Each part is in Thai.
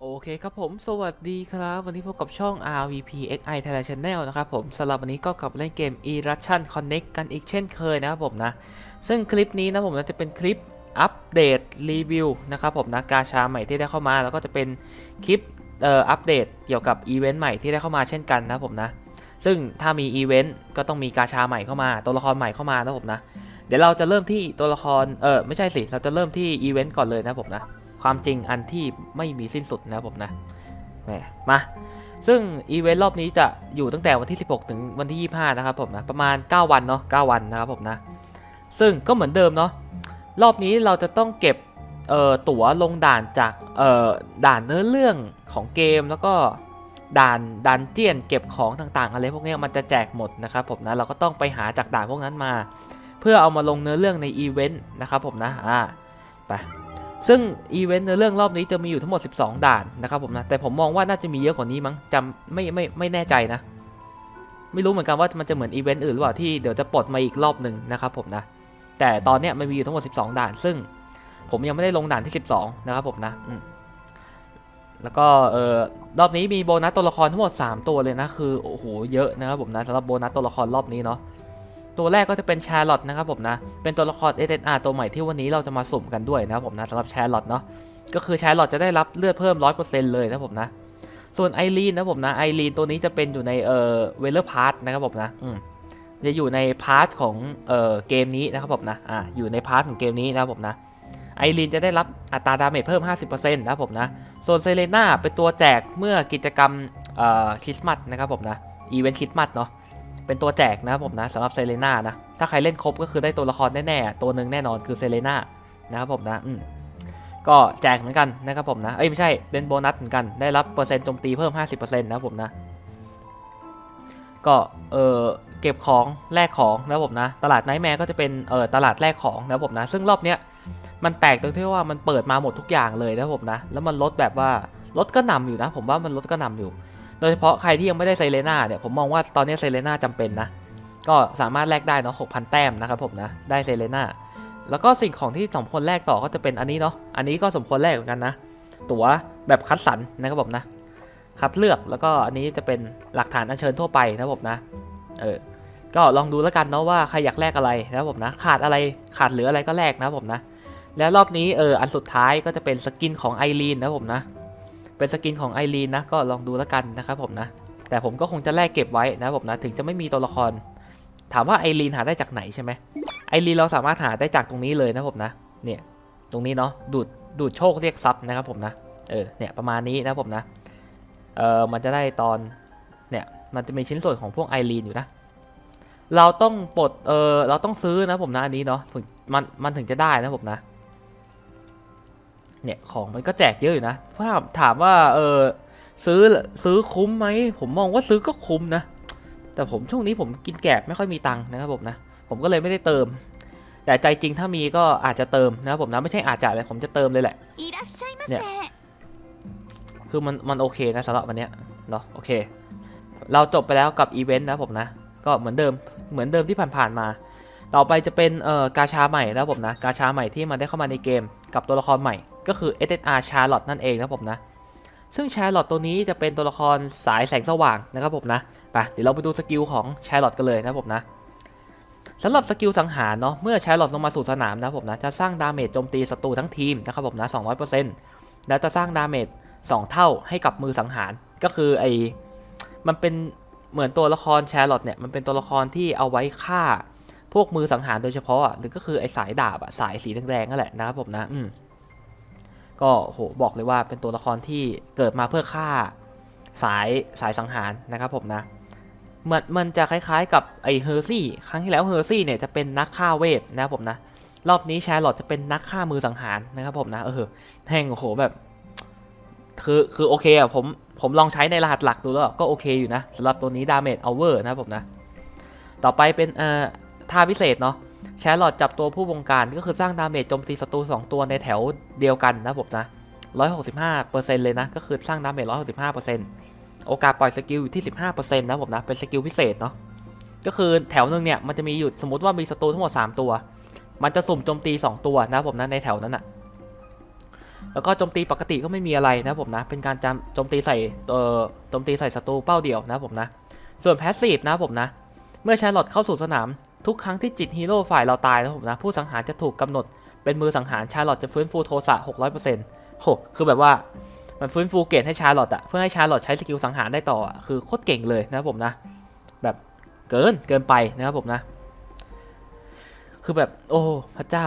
โอเคครับผมสวัสดีครับ วันนี้พบกับช่อง RVP XI Thailand Channel นะครับผมสำหรับวันนี้ก็กลับเล่นเกม Eruption Connect กันอีกเช่นเคยนะครับผมนะ ซึ่งคลิปนี้นะผมนะจะเป็นคลิปอัปเดตรีวิวนะครับผมนะกาชาใหม่ที่ได้เข้ามา แล้วก็จะเป็นคลิปเอ่ออัปเดตเกี่ยวกับอีเวนต์ใหม่ที่ได้เข้ามาเช่นกันนะครับผมนะ ซึ่งถ้ามีอีเวนต์ก็ต้องมีกาชาใหม่เข้ามา ตัวละครใหม่เข้ามานะครับผมนะ เดี๋ยวเราจะเริ่มที่ตัวละครเออไม่ใช่สิเราจะเริ่มที่อีเวนต์ก่อนเลยนะครับผมนะ ความจริงอันที่ไม่มีสิ้นสุดนะครับผมนะแหมมาซึ่งอีเวนต์รอบนี้จะอยู่ตั้งแต่วันที่ 16 ถึงวันที่ 25 นะครับผมนะประมาณ 9 วันเนาะ9วันนะครับผมนะซึ่งก็เหมือนเดิมเนาะรอบนี้เราจะต้องเก็บเอ่อตั๋วลงด่านจากเอ่อด่านเนื้อเรื่องของเกมแล้วก็ด่านดันเจียนเก็บของต่างๆ อะไรพวกนี้มันจะแจกหมดนะครับผมนะเราก็ต้องไปหาจากด่านพวกนั้นมา เพื่อเอามาลงเนื้อเรื่องในอีเวนต์นะครับผมนะอ่าไป ซึ่งอีเวนต์ในเรื่องรอบนี้จะมีอยู่ทั้งหมด 12 ด่านนะครับผมนะแต่ผมมองว่าน่าจะมีเยอะกว่านี้มั้งจำไม่ไม่ไม่แน่ใจนะ ไม่รู้เหมือนกันว่ามันจะเหมือนอีเวนต์อื่นหรือเปล่าที่เดี๋ยวจะปลดมาอีกรอบหนึ่งนะครับผมนะแต่ตอนเนี้ยมันมีอยู่ทั้งหมด 12 ด่าน ซึ่งผมยังไม่ได้ลงด่านที่ 12 นะครับผมนะแล้วก็เออรอบนี้มีโบนัสตัวละครทั้งหมด 3 ตัวเลยนะคือโอ้โหเยอะนะครับผมนะสำหรับโบนัสตัวละครรอบนี้เนาะ ตัวแรกก็จะเป็นชาร์ลอตนะครับผมนะ เป็นตัวละคร SNR ตัวใหม่ที่วันนี้เราจะมาสุ่มกันด้วยนะครับผมนะสำหรับชาร์ลอตเนาะ ก็คือชาร์ลอตจะได้รับเลือดเพิ่ม 100%เลยนะครับผมนะ ส่วนไอรีนนะครับผมนะไอรีนตัวนี้จะเป็นอยู่ในเอ่อเวลเลอร์พาร์ทนะครับผมนะอืมจะอยู่ในพาร์ทของเอ่อเกมนี้นะครับผมนะอ่าอยู่ในพาร์ทของเกมนี้นะครับผมนะไอรีนจะได้รับอัตราดาเมจเพิ่ม 50%นะครับผมนะส่วนเซเลน่าเป็นตัวแจกเมื่อกิจกรรมเอ่อคริสต์มาสนะครับผมนะอีเวนต์คริสต์มาสเนาะ เป็นตัวแจกนะครับผมนะสำหรับเซเลน่านะ ถ้าใครเล่นครบก็คือได้ตัวละครแน่ๆ ตัวหนึ่งแน่นอนคือเซเลน่านะครับผมนะอืมก็แจกเหมือนกันนะครับผมนะ เอ้ยไม่ใช่ เป็นโบนัสเหมือนกัน ได้รับเปอร์เซ็นต์โจมตีเพิ่ม 50%นะครับผมนะ ก็เออเก็บของแลกของนะครับผมนะ ตลาดไนท์แมร์ก็จะเป็นเออตลาดแลกของนะครับผมนะ ซึ่งรอบเนี้ยมันแปลกตรงที่ว่ามันเปิดมาหมดทุกอย่างเลยนะครับผมนะ แล้วมันลดแบบว่าลดก็นำอยู่นะ ผมว่ามันลดก็นำอยู่ ดยเฉพาะใครที่ยังไม่ได้ไซเลน่าเนี่ยผมมองว่าตอนนี้ไซเลน่าจำเป็นนะ ก็สามารถแลกได้เนาะ6,000แต้มนะครับผมนะ ได้เซเลน่าแล้วก็สิ่งของที่สมควรแลกต่อก็จะเป็นอันนี้เนาะ อันนี้ก็สมควรแลกเหมือนกันนะ ตั๋วแบบคัดสรรนะครับผมนะ คัดเลือกแล้วก็อันนี้จะเป็นหลักฐานอัญเชิญทั่วไปนะครับผมนะ เออ ก็ลองดูแล้วกันเนาะว่าใครอยากแลกอะไรนะครับผมนะ ขาดอะไรขาดเหลืออะไรก็แลกนะครับผมนะ แล้วรอบนี้เอออันสุดท้ายก็จะเป็นสกินของไอรีนนะครับผมนะ เป็นสกินของไอรีนนะก็ลองดูแล้วกันนะครับผมนะ แต่ผมก็คงจะแลกเก็บไว้นะผมนะถึงจะไม่มีตัวละคร ถามว่าไอรีนหาได้จากไหนใช่ไหมไอรีนเราสามารถหาได้จากตรงนี้เลยนะผมนะเนี่ยตรงนี้เนาะดูดดูดโชคเรียกทรัพย์นะครับผมนะเออเนี่ยประมาณนี้นะผมนะเออมันจะได้ตอนเนี่ยมันจะมีชิ้นส่วนของพวกไอรีนอยู่นะเราต้องปลดเออเราต้องซื้อนะผมนะอันนี้เนาะมันมันถึงจะได้นะผมนะ เนี่ยของมันก็แจกเยอะอยู่นะถ้าถามว่าเออซื้อซื้อคุ้มไหมผมมองว่าซื้อก็คุ้มนะ แต่ผมช่วงนี้ผมกินแกบไม่ค่อยมีตังค์นะครับผมนะ ผมก็เลยไม่ได้เติม แต่ใจจริงถ้ามีก็อาจจะเติมนะครับผมนะไม่ใช่อาจจะเลยผมจะเติมเลยแหละเนี่ยคือมันมันโอเคนะสำหรับวันเนี้ยเนาะโอเค เราจบไปแล้วกับอีเวนต์นะผมนะ ก็เหมือนเดิมเหมือนเดิมที่ผ่านๆมา ต่อไปจะเป็นเอ่อกาชาใหม่แล้วผมนะ กาชาใหม่ที่มันได้เข้ามาในเกมกับตัวละครใหม่ ก็คือ SSR Charlotte นั่นเองนะครับผมนะ ซึ่ง Charlotte ตัวนี้จะเป็นตัวละครสายแสงสว่างนะครับผมนะไปเดี๋ยวเราไปดูสกิลของ Charlotte กันเลยนะครับผมนะสำหรับสกิลสังหารเนาะเมื่อ Charlotte ลงมาสู่สนามนะครับผมนะจะสร้างดาเมจโจมตีศัตรูทั้งทีมนะครับผมนะ 200%แล้วจะสร้างดาเมจ2 เท่าให้กับมือสังหารก็คือไอมันเป็นเหมือนตัวละครแชร์ลอตเนี่ยมันเป็นตัวละครที่เอาไว้ฆ่าพวกมือสังหารโดยเฉพาะอะหรือก็คือไอสายดาบอะสายสีแดงๆนั่นแหละนะครับผมนะอืม ก็โหบอกเลยว่าเป็นตัวละครที่เกิดมาเพื่อฆ่าสายสายสังหารนะครับผมนะมันมันจะคล้ายๆกับไอเฮอร์ซี่ครั้งที่แล้วเฮอร์ซี่เนี่ยจะเป็นนักฆ่าเวทนะครับผมนะรอบนี้แชร์ลอตจะเป็นนักฆ่ามือสังหารนะครับผมนะเออแห่งโหแบบ คือคือโอเคอะผมผมลองใช้ในรหัสหลักดูแล้วก็โอเคอยู่นะสำหรับตัวนี้ Damage Hour นะครับผมนะ ต่อไปเป็นเอ่อท่าพิเศษเนาะ ชร์หลอดจับตัวผู้บงการก็คือสร้างดาเมจโจมตีศัตรู2 ตัวในแถวเดียวกันนะครับผมนะ 165%เลยนะ ก็คือสร้างดาเมจ 165%โอกาสปล่อยสกิลอยู่ที่ 15%นะครับผมนะ เป็นสกิลพิเศษเนาะ ก็คือแถวหนึ่งเนี่ยมันจะมีอยู่สมมติว่ามีศัตรูทั้งหมด 3 ตัว มันจะสุ่มโจมตี 2 ตัวนะผมนะในแถวนั้นอะแล้วก็โจมตีปกติก็ไม่มีอะไรนะผมนะ เป็นการจำโจมตีใส่เอ่อโจมตีใส่ศัตรูเป้าเดียวนะผมนะ ส่วนแพสซีฟนะผมนะ เมื่อชาร์ลอตเข้าสู่สนาม ทุกครั้งที่จิตฮีโร่ฝ่ายเราตายนะผมนะผู้สังหารจะถูกกำหนด เป็นมือสังหารชาร์ลอตจะฟื้นฟูโทสะ600%โหคือแบบว่ามันฟื้นฟูเกรดให้ชาร์ลอตอะเพื่อให้ชาร์ลอตใช้สกิลสังหารได้ต่ออะคือโคตรเก่งเลยนะผมนะ แบบเกินเกินไปนะครับผมนะ คือแบบโอ้พระเจ้า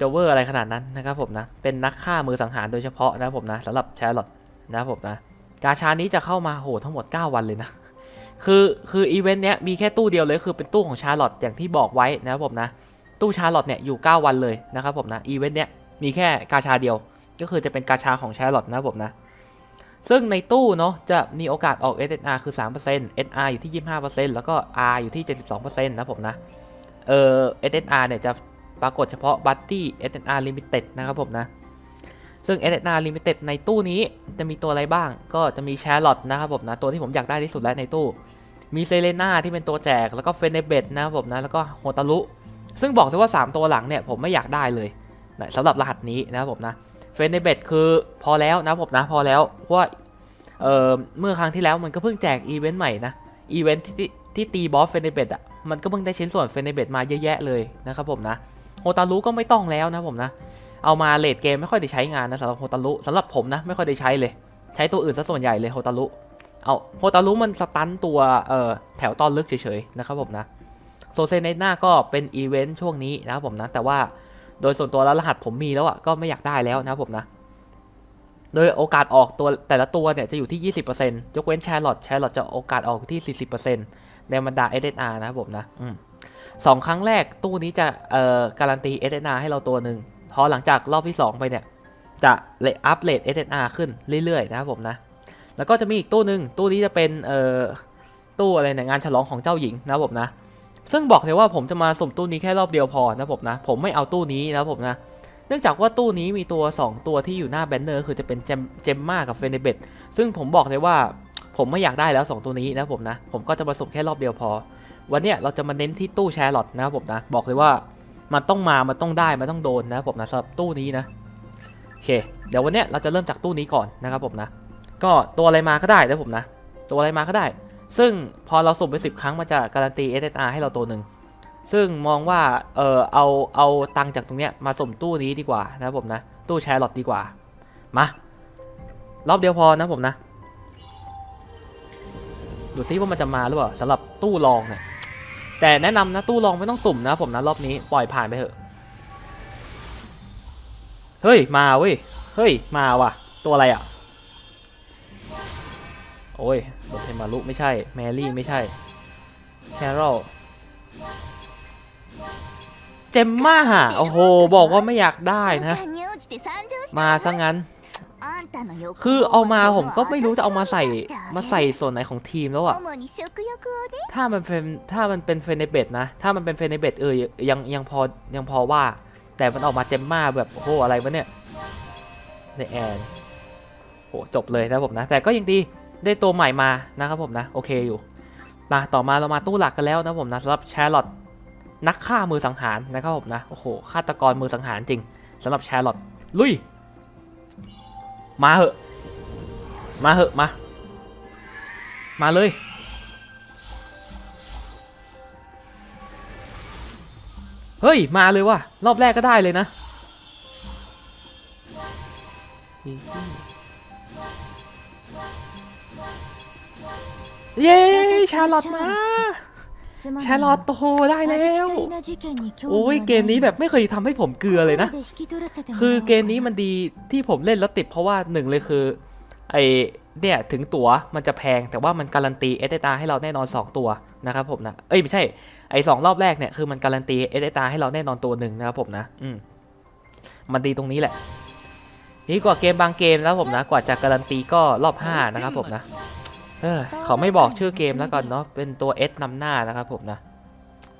จะเวอร์อะไรขนาดนั้นนะครับผมนะ เป็นนักฆ่ามือสังหารโดยเฉพาะนะครับผมนะสำหรับชาร์ลอตนะครับผมนะ กาชานี้จะเข้ามาโหทั้งหมด 9 วันเลยนะ คือคืออีเวนต์เนี้ยมีแค่ตู้เดียวเลยคือเป็นตู้ของชาร์ลอตอย่างที่บอกไว้นะครับผมนะตู้ชาร์ลอตเนี่ยอยู่ 9 วันเลยนะครับผมนะอีเวนต์เนี้ยมีแค่กาชาเดียว ก็คือจะเป็นกาชาของชาร์ลอตนะครับผมนะซึ่งในตู้เนาะจะมีโอกาสออก SNR คือ3% NR อยู่ที่ 25%แล้วก็ R อยู่ที่ 72%นะครับผมนะ เออ SNR เนี่ยจะปรากฏเฉพาะบัตตี้ SNR Limited นะครับผมนะ ซึ่ง SNR Limited ในตู้นี้จะมีตัวอะไรบ้าง ก็จะมี Charlotte นะครับผมนะ ตัวที่ผมอยากได้ที่สุดแล้วในตู้ มีเซเลนาที่เป็นตัวแจก แล้วก็เฟเนเบตนะครับผมนะ แล้วก็โฮตารุ ซึ่งบอกเลยว่า 3 ตัวหลังเนี่ยผมไม่อยากได้เลยนะสำหรับรหัสนี้นะครับผมนะ เฟเนเบตคือพอแล้วนะครับผมนะ พอแล้ว เพราะว่าเอ่อเมื่อครั้งที่แล้วมันก็เพิ่งแจกอีเวนต์ใหม่นะ อีเวนต์ที่ที่ที่ตีบอสเฟเนเบตอะ มันก็เพิ่งได้ชิ้นส่วนเฟเนเบตมาเยอะแยะเลยนะครับผมนะ โฮตารุก็ไม่ต้องแล้วนะผมนะ เอามาเลดเกมไม่ค่อยได้ใช้งานนะสำหรับโฮตารุสำหรับผมนะไม่ค่อยได้ใช้เลย ใช้ตัวอื่นซะส่วนใหญ่เลยโฮตารุเอาโฮตารุมันสตันตัวเอ่อแถวตอนลึกเฉยๆนะครับผมนะโซเซเนน่าก็เป็นอีเวนต์ช่วงนี้นะครับผมนะแต่ว่าโดยส่วนตัวแล้วรหัสผมมีแล้วอะก็ไม่อยากได้แล้วนะครับผมนะโดยโอกาสออกตัวแต่ละตัวเนี่ยจะอยู่ที่ 20%ยกเว้นแชร์ลอตแชร์ลอตจะโอกาสออกที่ 40%ในบรรดา SNR นะครับผมนะอมสองครั้งแรกตู้นี้จะเอ่อการันตี SNR ให้เราตัวหนึ่ง อหลังจากรอบที่ 2 ไปเนี่ย จะเลอัพเลท SNR ขึ้นเรื่อยๆ นะครับผมนะ แล้วก็จะมีอีกตู้หนึ่งตู้นี้จะเป็นเอ่อตู้อะไรเนี่ยงานฉลองของเจ้าหญิงนะครับผมนะ ซึ่งบอกเลยว่าผมจะมาสุ่มตู้นี้แค่รอบเดียวพอนะครับผมนะ ผมไม่เอาตู้นี้นะครับผมนะ เนื่องจากว่าตู้นี้มีตัว 2 ตัวที่อยู่หน้าแบนเนอร์คือจะเป็นเจมเจมมากับเฟเนเบตซึ่งผมบอกเลยว่าผมไม่อยากได้แล้ว 2 ตัวนี้นะครับผมนะ ผมก็จะมาสุ่มแค่รอบเดียวพอ วันเนี้ยเราจะมาเน้นที่ตู้แชร์ลอตนะครับผมนะ บอกเลยว่า มันต้องมา มันต้องได้ มันต้องโดนนะครับผมนะสำหรับตู้นี้นะโอเคเดี๋ยววันเนี้ยเราจะเริ่มจากตู้นี้ก่อนนะครับผมนะก็ตัวอะไรมาก็ได้นะผมนะ ตัวอะไรมาก็ได้ ซึ่งพอเราสุ่มไปสิบครั้งมันจะการันตี SSR ให้เราตัวหนึ่งซึ่งมองว่าเออเอาเอาตังจากตรงเนี้ยมาสุ่มตู้นี้ดีกว่านะครับผมนะตู้แชร์ลอตดีกว่า มารอบเดียวพอนะผมนะดูซิว่ามันจะมาหรือเปล่าสำหรับตู้รองเนี่ย แต่แนะนำนะตู้รองไม่ต้องสุ่มนะผมนะรอบนี้ปล่อยผ่านไปเถอะ เฮ้ยมาเว้ย เฮ้ยมาว่ะ ตัวอะไรอะ โอ้ยโดเทมารุไม่ใช่ แมรี่ไม่ใช่แคโรลเจมมาโอ้โห บอกว่าไม่อยากได้นะ มาซะงั้น คือเอามาผมก็ไม่รู้จะเอามาใส่มาใส่ส่วนไหนของทีมแล้วอะถ้ามันเป็นถ้ามันเป็นเฟเนเบตนะ ถ้ามันเป็นเฟเนเบตเออยังยังพอยังพอว่า แต่มันออกมาเจมม่าแบบโอ้โหอะไรวะเนี่ยในแอนโหจบเลยนะผมนะ แต่ก็ยังดีได้ตัวใหม่มานะครับผมนะ โอเคอยู่มาต่อมาเรามาตู้หลักกันแล้วนะผมนะสำหรับแชร์ลอตนักฆ่ามือสังหารนะครับผมนะ โอ้โหฆาตกรมือสังหารจริงสำหรับแชร์ลอตลุย มาเหอะ มาเหอะ มา มาเลย เฮ้ย มาเลยว่ะ รอบแรกก็ได้เลยนะ เย้ ชาร์ลอตมาแชร์ลอตโตได้แล้ว โอ้ยเกมนี้แบบไม่เคยทำให้ผมเกลือเลยนะ คือเกมนี้มันดีที่ผมเล่นแล้วติดเพราะว่าหนึ่งเลยคือไอเนี่ยถึงตั๋วมันจะแพงแต่ว่ามันการันตีเอสเตาให้เราแน่นอน 2 ตัวนะครับผมนะ เอ้ยไม่ใช่ไอสองรอบแรกเนี่ยคือมันการันตีเอสเตาให้เราแน่นอนตัวหนึ่งนะครับผมนะ อืมมันดีตรงนี้แหละ นี่กว่าเกมบางเกมแล้วผมนะ กว่าจะการันตีก็รอบ 5 นะครับผมนะ เออเขาไม่บอกชื่อเกมแล้วกันเนาะเป็นตัว S นำหน้านะครับผมนะ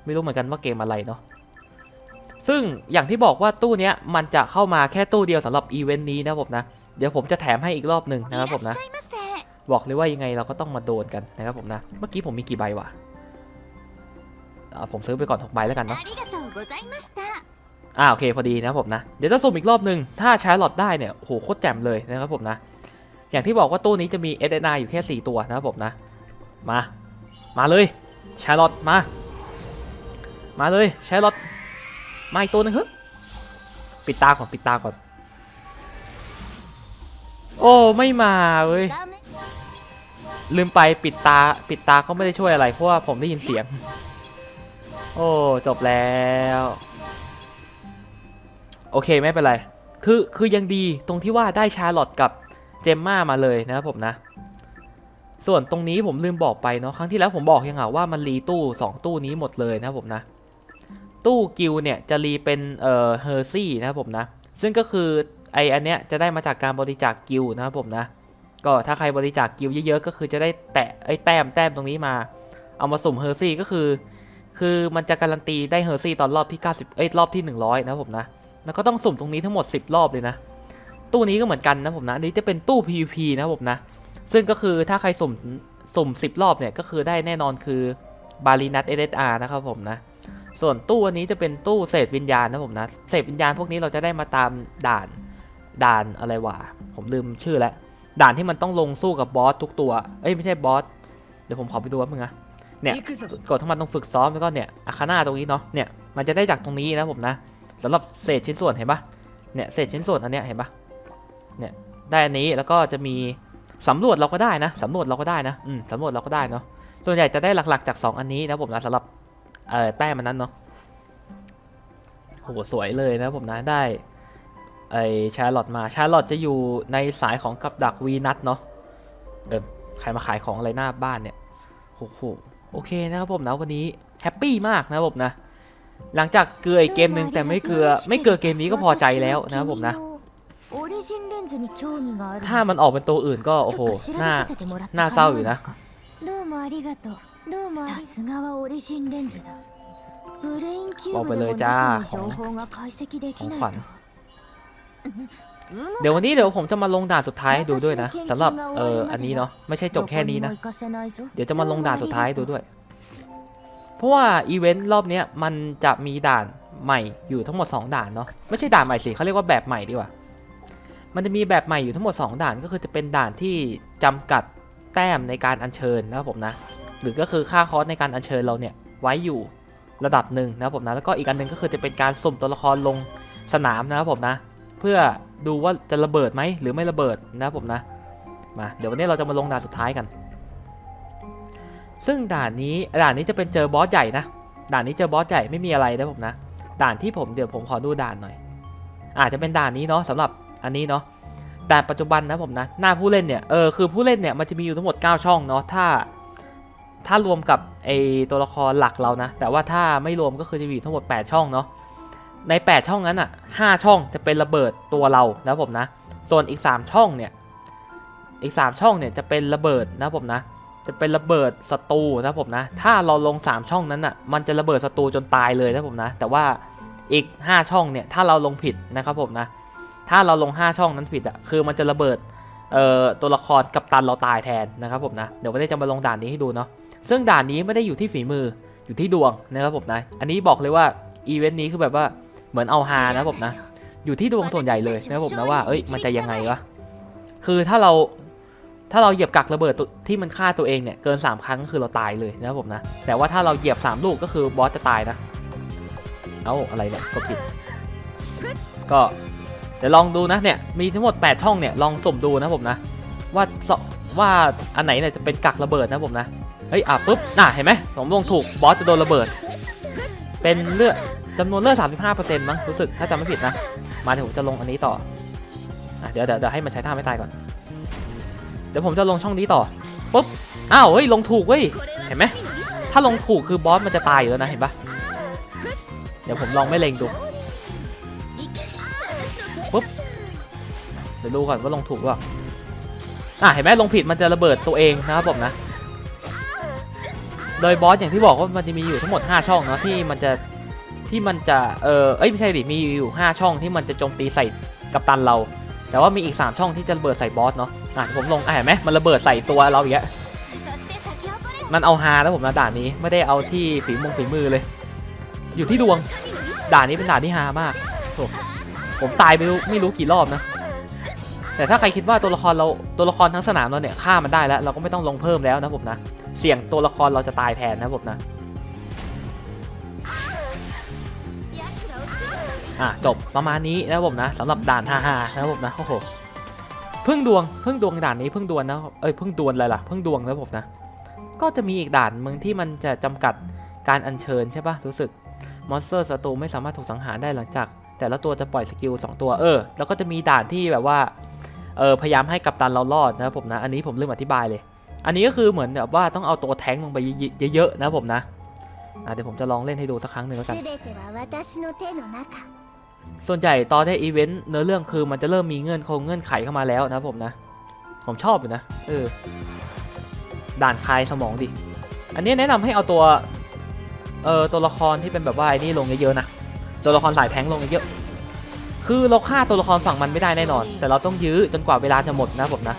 ไม่รู้เหมือนกันว่าเกมอะไรเนาะซึ่งอย่างที่บอกว่าตู้เนี้ยมันจะเข้ามาแค่ตู้เดียวสำหรับอีเวนต์นี้นะผมนะ เดี๋ยวผมจะแถมให้อีกรอบหนึ่งนะครับผมนะ บอกเลยว่ายังไงเราก็ต้องมาโดนกันนะครับผมนะ เมื่อกี้ผมมีกี่ใบวะอ่าผมซื้อไปก่อน6ใบแล้วกันเนาะอ่าโอเคพอดีนะผมนะ เดี๋ยวจะสุ่มอีกรอบหนึ่งถ้าใช้หลอดได้เนี่ยโหโคตรแจ่มเลยนะครับผมนะ อย่างที่บอกว่าตู้นี้จะมี s n r อยู่แค่ 4 ตัวนะครับผมนะ มา มาเลยใช้หลอดมา มาเลยใช้หลอดมาอีกตัวนึงเฮ้ปิดตาก่อนปิดตาก่อน โอ้ไม่มาเว้ยลืมไปปิดตาปิดตาก็ไม่ได้ช่วยอะไร เพราะว่าผมได้ยินเสียง โอ้จบแล้ว โอเคไม่เป็นไร คือคือยังดีตรงที่ว่าได้ชาร์ลอตกับ เจมม่ามาเลยนะครับผมนะ ส่วนตรงนี้ผมลืมบอกไปเนาะครั้งที่แล้วผมบอกยังไงว่ามันรีตู้ 2 ตู้นี้หมดเลยนะครับผมนะ ตู้กิลเนี่ยจะรีเป็นเอ่อเฮอร์ซี่นะครับผมนะ ซึ่งก็คือไออันเนี้ยจะได้มาจากการบริจาคกิลนะครับผมนะ ก็ถ้าใครบริจาคกิลเยอะๆก็คือจะได้แตะไอแต้มแต้มตรงนี้มา เอามาสุ่มเฮอร์ซี่ก็คือ คือมันจะการันตีได้เฮอร์ซี่ตอนรอบที่ 90 เอ้ยรอบที่ 100 นะครับผมนะแล้วก็ต้องสุ่มตรงนี้ทั้งหมด 10 รอบเลยนะ ตู้นี้ก็เหมือนกันนะผมนะนี้จะเป็นตู้ PVP นะผมนะ ซึ่งก็คือถ้าใครสุ่มสุ่ม 10 รอบเนี่ยก็คือได้แน่นอนคือบาลีนัทเอสอาร์นะครับผมนะ ส่วนตู้อันนี้จะเป็นตู้เศษวิญญาณนะผมนะ เศษวิญญาณพวกนี้เราจะได้มาตามด่านด่านอะไรวะ ผมลืมชื่อแล้ว ด่านที่มันต้องลงสู้กับบอสทุกตัว เอ้ยไม่ใช่บอส เดี๋ยวผมขอไปดูว่ามึงอะเนี่ยกดทั้งมันต้องฝึกซ้อมแล้วก็เนี่ยอาคาน่าตรงนี้เนาะ เนี่ยมันจะได้จากตรงนี้นะผมนะสำหรับเศษชิ้นส่วนเห็นปะเนี่ยเศษชิ้นส่วนอันเนี้ยเห็นปะ เนี่ยได้อันนี้แล้วก็จะมีสำรวจเราก็ได้นะสำรวจเราก็ได้นะอืมสำรวจเราก็ได้เนาะส่วนใหญ่จะได้หลักๆจาก 2 อันนี้นะผมนะสำหรับเอ่อแต้มมันนั้นเนาะโหสวยเลยนะผมนะได้ไอชาร์ลอตมาชาร์ลอตจะอยู่ในสายของกับดักวีนัทเนาะเออใครมาขายของอะไรหน้าบ้านเนี่ยโอ้โหโอเคนะครับผมนะวันนี้แฮปปี้มากนะผมนะหลังจากเกลืออีกเกมหนึ่งแต่ไม่เกลือไม่เกลือเกมนี้ก็พอใจแล้วนะครับผมนะ ถ้ามันออกเป็นตัวอื่นก็โอ้โหหน้าหน้าเศร้าอยู่นะบอกไปเลยจ้าของขวัญเดี๋ยววันนี้เดี๋ยวผมจะมาลงด่านสุดท้ายดูด้วยนะสำหรับเอออันนี้เนาะไม่ใช่จบแค่นี้นะ เดี๋ยวจะมาลงด่านสุดท้ายดูด้วย เพราะว่าอีเวนต์รอบนี้มันจะมีด่านใหม่อยู่ทั้งหมด 2 ด่านเนาะไม่ใช่ด่านใหม่สิเขาเรียกว่าแบบใหม่ดีกว่า มันจะมีแบบใหม่อยู่ทั้งหมด 2 ด่านก็คือจะเป็นด่านที่จำกัดแต้มในการอัญเชิญนะครับผมนะ หรือก็คือค่าคอสในการอัญเชิญเราเนี่ยไว้อยู่ระดับหนึ่งนะครับผมนะแล้วก็อีกอันหนึ่งก็คือจะเป็นการสุ่มตัวละครลงสนามนะครับผมนะ เพื่อดูว่าจะระเบิดไหมหรือไม่ระเบิดนะครับผมนะมาเดี๋ยววันนี้เราจะมาลงด่านสุดท้ายกัน ซึ่งด่านนี้ด่านนี้จะเป็นเจอบอสใหญ่นะด่านนี้เจอบอสใหญ่ไม่มีอะไรนะผมนะ ด่านที่ผมเดี๋ยวผมขอดูด่านหน่อย อาจจะเป็นด่านนี้เนาะสำหรับ อันนี้เนาะด่ปัจจุบันนะผมนะหน้าผู้เล่นเนี่ยเออคือผู้เล่นเนี่ยมันจะมีอยู่ทั้งหมด 9 ช่องเนาะถ้า ถ้ารวมกับไอตัวละครหลักเรานะ แต่ว่าถ้าไม่รวมก็คือจะมีทั้งหมด 8 ช่องเนาะใน 8 ช่องนั้นอะ 5 ช่องจะเป็นระเบิดตัวเรานะผมนะ ส่วนอีก 3 ช่องเนี่ยอีก 3 ช่องเนี่ยจะเป็นระเบิดนะผมนะ จะเป็นระเบิดศัตรูนะผมนะ ถ้าเราลง 3 ช่องนั้นอะมันจะระเบิดศัตรูจนตายเลยนะผมนะ แต่ว่าอีก 5 ช่องเนี่ยถ้าเราลงผิดนะครับผมนะ ถ้าเราลง 5 ช่องนั้นผิดอะคือมันจะระเบิดเอ่อตัวละครกับตันเราตายแทนนะครับผมนะ เดี๋ยววันนี้จะมาลงด่านนี้ให้ดูเนาะ ซึ่งด่านนี้ไม่ได้อยู่ที่ฝีมือ อยู่ที่ดวงนะครับผมนะ อันนี้บอกเลยว่าอีเวนต์นี้คือแบบว่าเหมือนเอาฮานะผมนะ อยู่ที่ดวงส่วนใหญ่เลยนะครับผมนะว่า เอ้ย มันจะยังไงวะ คือถ้าเราถ้าเราเหยียบกักระเบิดตัวที่มันฆ่าตัวเองเนี่ยเกิน 3 ครั้งก็คือเราตายเลยนะครับผมนะ แต่ว่าถ้าเราเหยียบ 3 ลูกก็คือบอสจะตายนะ เอ้าอะไรเนี่ยกดผิด ก็ เดี๋ยวลองดูนะเนี่ยมีทั้งหมด 8 ช่องเนี่ยลองสุ่มดูนะผมนะ ว่าสว่าอันไหนเนี่ยจะเป็นกักระเบิดนะผมนะเฮ้ยอะปุ๊บน่ะเห็นไหมผมลงถูกบอสจะโดนระเบิด เป็นเลือดจำนวนเลือด35%มั้งรู้สึกถ้าจำไม่ผิดนะมาเดี๋ยวผมจะลงอันนี้ต่ออะเดี๋ยวเดี๋ยวเดี๋ยวให้มันใช้ท่าไม่ตายก่อน เดี๋ยวผมจะลงช่องนี้ต่อปุ๊บอ้าวเฮ้ยลงถูกเว้ยเห็นไหมถ้าลงถูกคือบอสมันจะตายอยู่แล้วนะเห็นปะเดี๋ยวผมลองไม่เล็งดู ปุ๊บเดี๋ยวดูก่อนว่าลงถูกหรือเปล่าอะเห็นไหมลงผิดมันจะระเบิดตัวเองนะครับผมนะ โดยบอสอย่างที่บอกว่ามันจะมีอยู่ทั้งหมด 5 ช่องเนาะที่มันจะที่มันจะเออเอ้ยไม่ใช่ดิมีอยู่ 5 ช่องที่มันจะโจมตีใส่กัปตันเรา แต่ว่ามีอีก 3 ช่องที่จะระเบิดใส่บอสเนาะอะผมลงอะเห็นไหมมันระเบิดใส่ตัวเราอย่างเงี้ยมันเอาฮาแล้วผมนะด่านนี้ไม่ได้เอาที่ฝีมงฝีมือเลย อยู่ที่ดวงด่านนี้เป็นด่านที่ฮามากโอ ผมตายไม่รู้ไม่รู้กี่รอบนะ แต่ถ้าใครคิดว่าตัวละครเราตัวละครทั้งสนามเราเนี่ยฆ่ามันได้แล้ว เราก็ไม่ต้องลงเพิ่มแล้วนะผมนะ เสี่ยงตัวละครเราจะตายแทนนะผมนะอะจบประมาณนี้นะผมนะสำหรับด่านฮ่าๆนะผมนะโอ้โหพึ่งดวงพึ่งดวงด่านนี้พึ่งดวงนะเอ้ยพึ่งดวงอะไรล่ะพึ่งดวงนะผมนะก็จะมีอีกด่านมึงที่มันจะจำกัดการอัญเชิญใช่ปะรู้สึกมอนสเตอร์ศัตรูไม่สามารถถูกสังหารได้หลังจาก แต่ละตัวจะปล่อยสกิล2ตัวเออแล้วก็จะมีด่านที่แบบว่าเออพยายามให้กัปตันเรารอดนะครับผมนะ อันนี้ผมลืมอธิบายเลย อันนี้ก็คือเหมือนแบบว่าต้องเอาตัวแทงลงไปเยอะๆนะครับผมนะเดี๋ยวผมจะลองเล่นให้ดูสักครั้งหนึ่งแล้วกัน ส่วนใหญ่ตอนที่อีเวนต์เนื้อเรื่องคือมันจะเริ่มมีเงื่อนคงเงื่อนไขเข้ามาแล้วนะผมนะ ผมชอบอยู่นะ เออ ด่านคลายสมองดิ อันนี้แนะนำให้เอาตัว เออตัวละครที่เป็นแบบว่าไอ้นี่ลงเยอะๆนะ ตัวละครสายแทงลงเยอะ คือเราฆ่าตัวละครฝั่งมันไม่ได้แน่นอน แต่เราต้องยื้อจนกว่าเวลาจะหมดนะผมนะ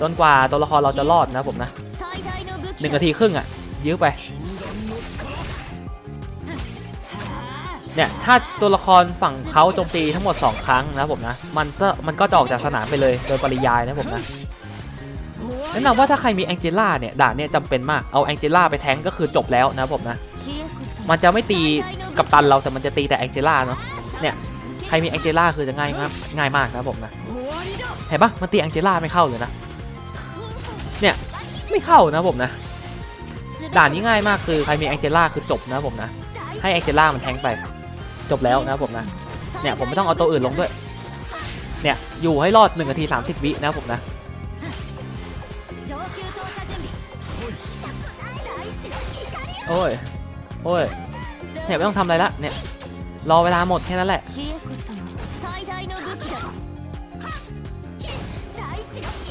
จนกว่าตัวละครเราจะรอดนะผมนะหนึ่งนาทีครึ่งอะ ยื้อไป เนี่ย ถ้าตัวละครฝั่งเขาโจมตีทั้งหมด 2 ครั้งนะผมนะ มันก็มันก็จะออกจากสนามไปเลยโดยปริยายนะผมนะแนะนำว่าถ้าใครมีแองเจล่าเนี่ยด่านเนี่ยจำเป็นมาก เอาแองเจล่าไปแทงก็คือจบแล้วนะผมนะ มันจะไม่ตีกับตันเราแต่มันจะตีแต่แองเจล่าเนาะเนี่ยใครมีแองเจล่าคือจะง่ายมากง่ายมากนะผมนะเห็นปะมันตีแองเจล่าไม่เข้าเลยนะเนี่ยไม่เข้านะผมนะด่านนี้ง่ายมากคือใครมีแองเจล่าคือจบนะผมนะให้แองเจล่ามันแทงไปจบแล้วนะผมนะเนี่ยผมไม่ต้องเอาตัวอื่นลงด้วยเนี่ยอยู่ให้รอด1นาที30 วินะผมนะโอ้ย โอ้ยเนี่ยไม่ต้องทำอะไรละเนี่ยรอเวลาหมดแค่นั้นแหละ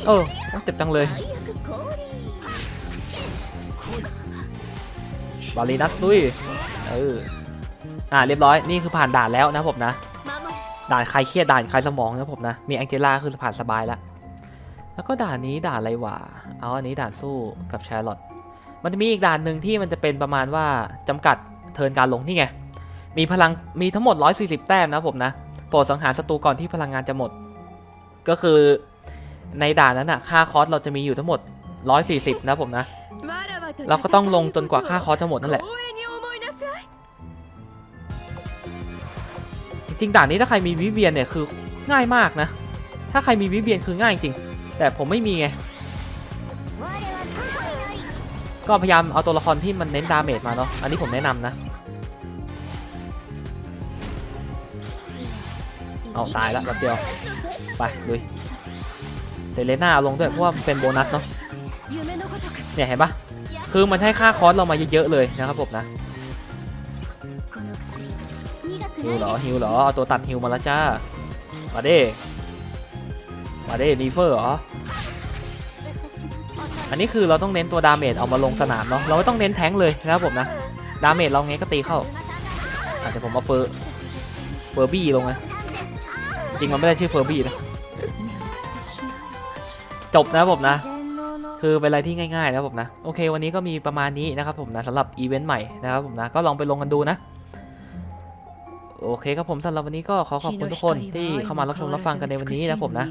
โออเจ็บจังเลยบาลีนัทลุยเอออ่าเรียบร้อยนี่คือผ่านด่านแล้วนะผมนะด่านใครเครียดด่านใครสมองนะผมนะมีแองเจล่าคือผ่านสบายแล้วแล้วก็ด่านนี้ด่านอะไรวะเอาอันนี้ด่านสู้กับแชร์ลอต มันจะมีอีกด่านหนึ่งที่มันจะเป็นประมาณว่าจำกัดเทินการลงนี่ไง มีพลังมีทั้งหมด 140 แต้มนะผมนะ โปรดสังหารศัตรูก่อนที่พลังงานจะหมด ก็คือในด่านนั้นอะค่าคอสเราจะมีอยู่ทั้งหมด 140 นะผมนะ เราก็ต้องลงจนกว่าค่าคอสจะหมดนั่นแหละ จริงด่านนี้ถ้าใครมีวิเวียนเนี่ยคือง่ายมากนะ ถ้าใครมีวิเวียนคือง่ายจริง แต่ผมไม่มีไง ก็พยายามเอาตัวละครที่มันเน้นดาเมจมาเนาะ อันนี้ผมแนะนำนะ เอาตายแล้วแบบเดียว ไปลุยเซเลน่าเอาลงด้วยเพราะว่าเป็นโบนัสเนาะ เนี่ยเห็นปะคือมันให้ค่าคอสเรามาเยอะๆเลยนะครับผมนะฮิวเหรอฮิวเหรอเอาตัวตัดฮิวมาละจ้า มาเด้มาเด้นีเฟอร์เหรอ อันนี้คือเราต้องเน้นตัวดาเมจเอามาลงสนามเนาะเราไม่ต้องเน้นแทงเลยนะครับผมนะดาเมจเราไงก็ตีเข้าอาจจะผมเอาเฟอร์เฟอร์บี้ลงนะจริงมันไม่ได้ชื่อเฟอร์บี้นะจบนะครับผมนะ คือเป็นอะไรที่ง่ายๆนะครับผมนะโอเค วันนี้ก็มีประมาณนี้นะครับผมนะสำหรับอีเวนต์ใหม่นะครับผมนะก็ลองไปลงกันดูนะโอเคครับผมสำหรับวันนี้ก็ขอขอบคุณทุกคนที่เข้ามารับชมรับฟังกันในวันนี้นะผมนะ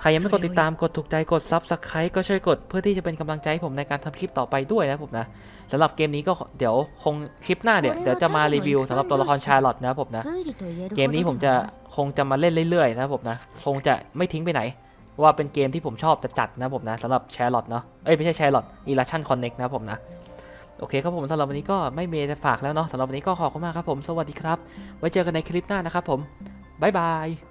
ใครยังไม่กดติดตามกดถูกใจกดซับสไครต์ก็ช่วยกดเพื่อที่จะเป็นกำลังใจให้ผมในการทำคลิปต่อไปด้วยนะผมนะสำหรับเกมนี้ก็เดี๋ยวคงคลิปหน้าเดี๋ยวเดี๋ยวจะมารีวิวสำหรับตัวละครชาร์ลอตนะผมนะเกมนี้ผมจะคงจะมาเล่นเรื่อยๆนะผมนะคงจะไม่ทิ้งไปไหน ว่าเป็นเกมที่ผมชอบจะจัดนะผมนะสำหรับชาร์ลอตเนาะเอ้ยไม่ใช่ชาร์ลอตอีลัชชันคอนเน็กนะผมนะโอเคครับผมสำหรับวันนี้ก็ไม่มีจะฝากแล้วเนาะสำหรับวันนี้ก็ขอบคุณมากครับผมสวัสดีครับ ไว้เจอกันในคลิปหน้านะครับผมบ๊ายบาย